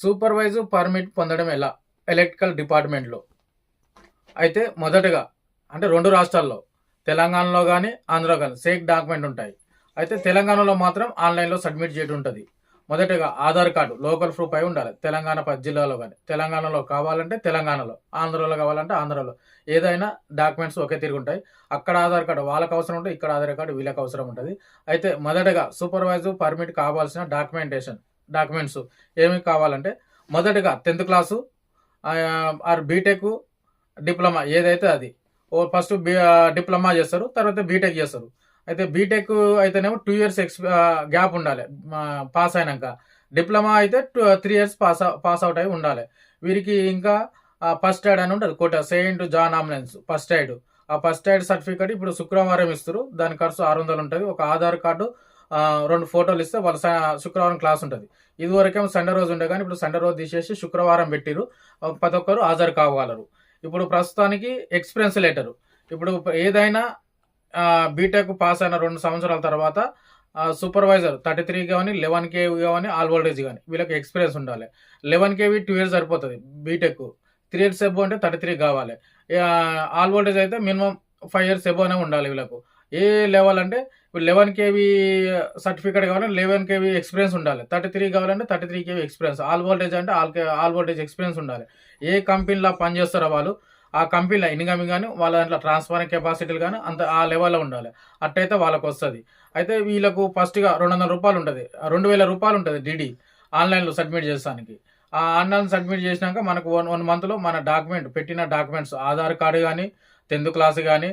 Supervisor permit పొందడం ఎలా? Electrical డిపార్ట్మెంట్లో. అయితే మొదటగా అంటే రెండు రాష్ట్రాల్లో తెలంగాణలో కానీ ఆంధ్రలో కానీ సేక్ డాక్యుమెంట్ ఉంటాయి. అయితే తెలంగాణలో మాత్రం ఆన్లైన్లో సబ్మిట్ చేయడం ఉంటుంది. మొదటగా ఆధార్ కార్డు లోకల్ ప్రూఫ్ అయి ఉండాలి. తెలంగాణ పది జిల్లాలో కానీ తెలంగాణలో కావాలంటే తెలంగాణలో ఆంధ్రలో కావాలంటే ఆంధ్రలో. ఏదైనా డాక్యుమెంట్స్ ఒకే తిరిగి ఉంటాయి. అక్కడ ఆధార్ కార్డు వాళ్ళకి అవసరం ఉంటుంది ఇక్కడ ఆధార్ కార్డు వీళ్ళకి అవసరం ఉంటుంది. అయితే మొదటగా సూపర్వైజర్ పర్మిట్ కావాల్సిన డాక్యుమెంటేషన్. డాక్యుమెంట్స్ ఏమి కావాలంటే మొదటగా tenth class or BTech diploma ఏదైతే అది. ఓ ఫస్ట్ బీ డిప్లొమా చేస్తారు తర్వాత బీటెక్ చేస్తారు. అయితే బీటెక్ అయితేనేమో టూ ఇయర్స్ ఎక్స్ గ్యాప్ ఉండాలి పాస్ అయినాక. డిప్లొమా అయితే two three years pass pass out అయి ఉండాలి. వీరికి ఇంకా ఫస్ట్ ఎయిడ్ అని ఉంటుంది కోట Saint John ambulance first aid. ఆ ఫస్ట్ ఎయిడ్ సర్టిఫికేట్ ఇప్పుడు శుక్రవారం ఇస్తారు దాని ఖర్చు ఆరు వందలు ఉంటుంది ఒక ఆధార్ కార్డు రెండు ఫోటోలు ఇస్తే వాళ్ళ శుక్రవారం క్లాస్ ఉంటుంది. ఇదివరకేమో సండే రోజు ఉండే కానీ ఇప్పుడు సండే రోజు తీసేసి శుక్రవారం పెట్టిరు ప్రతి ఒక్కరు హాజరు కావగలరు ఇప్పుడు ప్రస్తుతానికి ఎక్స్పీరియన్స్ లెటరు. ఇప్పుడు ఏదైనా బీటెక్ పాస్ అయిన రెండు సంవత్సరాల తర్వాత సూపర్వైజర్ థర్టీ త్రీ కానీ లెవెన్ కేవీ కానీ ఆల్ వోల్టేజ్ కానీ వీళ్ళకి ఎక్స్పీరియన్స్ ఉండాలి. లెవెన్ కేవీ టూ ఇయర్స్ సరిపోతుంది బీటెక్. త్రీ ఇయర్స్ ఎబో అంటే థర్టీ త్రీ కావాలి. ఆల్ వోల్టేజ్ అయితే మినిమం ఫైవ్ ఇయర్స్ ఎబోనే ఉండాలి వీళ్ళకు. ఏ లెవెల్ అంటే ఇప్పుడు లెవెన్ కేవీ సర్టిఫికేట్ కావాలంటే లెవెన్ కేవీ ఎక్స్పీరియన్స్ ఉండాలి. థర్టీ త్రీ కావాలంటే thirty three KV experience all voltage అంటే ఆల్ ఆల్ వోల్టేజ్ ఎక్స్పీరియన్స్ ఉండాలి. ఏ కంపెనీలో పనిచేస్తారో వాళ్ళు ఆ కంపెనీలో ఇన్కమింగ్ కానీ వాళ్ళ దాంట్లో ట్రాన్స్ఫర్ కెపాసిటీలు కానీ అంత ఆ లెవెల్లో ఉండాలి. అట్టయితే వాళ్ళకు వస్తుంది. అయితే వీళ్ళకు ఫస్ట్గా రెండు వందల రూపాయలు ఉంటుంది. రెండు వేల రూపాయలు ఉంటుంది డిడి ఆన్లైన్లో సబ్మిట్ చేసానికి ఆ ఆన్లైన్ సబ్మిట్ చేసినాక మనకు వన్ వన్ మంత్లో మన డాక్యుమెంట్ పెట్టిన డాక్యుమెంట్స్ ఆధార్ కార్డు కానీ టెన్త్ క్లాస్ కానీ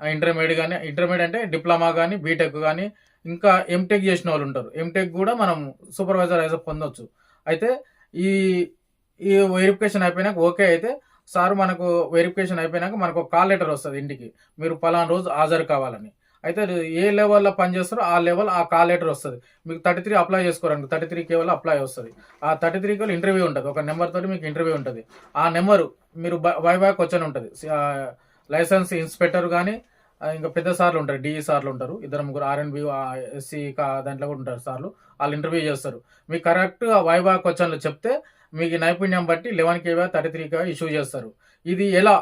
ఇంటర్మీడియట్ కానీ ఇంటర్మీడియట్ అంటే డిప్లొమా కానీ బీటెక్ కానీ ఇంకా ఎంటెక్ చేసిన వాళ్ళు ఉంటారు. ఎంటెక్ కూడా మనం సూపర్వైజర్ యాజ్ పొందొచ్చు. అయితే ఈ ఈ వెరిఫికేషన్ అయిపోయినాక ఓకే అయితే సార్ మనకు వెరిఫికేషన్ అయిపోయినాక మనకు కాల్ లెటర్ వస్తుంది ఇంటికి. మీరు పలానా రోజు హాజరు కావాలని. అయితే ఏ లెవెల్లో పనిచేస్తారో ఆ లెవెల్ ఆ కాల్ లెటర్ వస్తుంది. మీకు థర్టీ త్రీ అప్లై చేసుకోరండి. థర్టీ త్రీ కేవలం అప్లై వస్తుంది. ఆ థర్టీ త్రీ కేవలం ఇంటర్వ్యూ ఉంటుంది. ఒక నెంబర్ తోటి మీకు ఇంటర్వ్యూ ఉంటుంది. ఆ నెంబరు మీరు బై వైబాక్ వచ్చని ఉంటుంది. లైసెన్స్ ఇన్స్పెక్టర్ కానీ ఇంకా పెద్ద సార్లు ఉంటారు డిఈ సార్లు ఉంటారు. ఇద్దరు ముగ్గురు ఆర్ఎన్బి ఎస్సీ దాంట్లో కూడా ఉంటారు సార్లు. వాళ్ళు ఇంటర్వ్యూ చేస్తారు. మీకు కరెక్ట్ వైవా క్వశ్చన్లు చెప్తే మీకు నైపుణ్యం బట్టి eleven KV thirty three KV issue చేస్తారు. ఇది ఎలా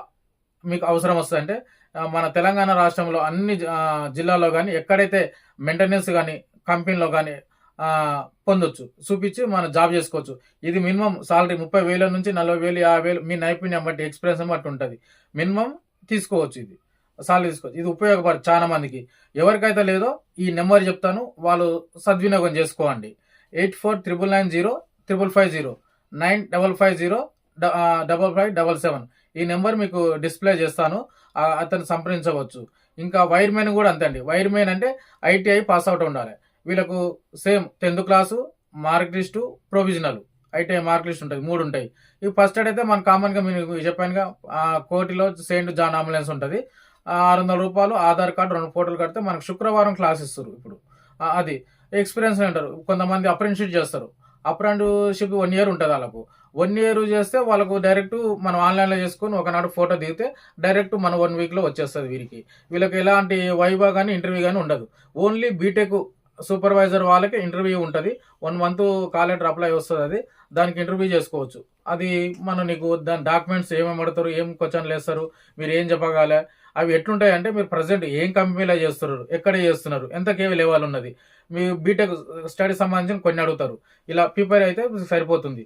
మీకు అవసరం వస్తుందంటే మన తెలంగాణ రాష్ట్రంలో అన్ని జిల్లాలో కానీ ఎక్కడైతే మెయింటెనెన్స్ కానీ కంపెనీలో కానీ పొందొచ్చు చూపించి మనం జాబ్ చేసుకోవచ్చు. ఇది మినిమం సాలరీ ముప్పై వేల నుంచి నలభై వేలు యాభై వేలు మీ నైపుణ్యం బట్టి ఎక్స్పీరియన్స్ బట్టి ఉంటుంది. మినిమం తీసుకోవచ్చు ఇది. సాలరీ తీసుకోవచ్చు ఇది ఉపయోగపడదు చాలా మందికి. ఎవరికైతే లేదో ఈ నెంబర్ చెప్తాను. వాళ్ళు సద్వినియోగం చేసుకోండి. Eight four triple nine zero triple five zero nine double five zero double five double seven. ఈ నెంబర్ మీకు డిస్ప్లే చేస్తాను. అతను సంప్రదించవచ్చు. ఇంకా వైర్మెన్ కూడా అంతే అండి వైర్మెన్ అంటే ఐటీఐ పాస్ అవుట్ ఉండాలి. వీళ్ళకు same tenth class mark list provisional. ITI mark list ఉంటుంది మూడు ఉంటాయి. ఈ ఫస్ట్ ఎయిడ్ అయితే మన కామన్గా మీరు చెప్పానుగా కోటిలో సెయింట్ జాన్ అంబులెన్స్ ఉంటుంది. ఆరు వందల రూపాయలు ఆధార్ కార్డు రెండు ఫోటోలు కడితే మనకు శుక్రవారం క్లాస్ ఇస్తారు ఇప్పుడు. అది ఎక్స్పీరియన్స్ అంటారు. కొంతమంది అప్రెంటిషిప్ చేస్తారు. అప్రెంటిషిప్ వన్ ఇయర్ ఉంటుంది వాళ్ళకు. వన్ ఇయర్ చేస్తే వాళ్ళకు డైరెక్ట్ మనం ఆన్లైన్లో చేసుకొని ఒకనాడు ఫోటో దిగితే డైరెక్ట్ మన వన్ వీక్లో వచ్చేస్తుంది వీరికి. వీళ్ళకి ఎలాంటి వైవా కానీ ఇంటర్వ్యూ కానీ ఉండదు. ఓన్లీ బీటెక్ సూపర్వైజర్ వాళ్ళకి ఇంటర్వ్యూ ఉంటుంది. One month call letter apply వస్తుంది అది. దానికి ఇంటర్వ్యూ చేసుకోవచ్చు. అది మనం నీకు దాని డాక్యుమెంట్స్ ఏమేమి పడతారు ఏం క్వశ్చన్లు వేస్తారు మీరు ఏం చెప్పగాలే అవి ఎట్లుంటాయి అంటే మీరు ప్రజెంట్ ఏం కంపెనీలో చేస్తున్నారు ఎక్కడ చేస్తున్నారు ఎంత లెవెల్ ఉన్నది. మీ బీటెక్ స్టడీ సంబంధించిన కొన్ని అడుగుతారు. ఇలా ప్రిపేర్ అయితే సరిపోతుంది.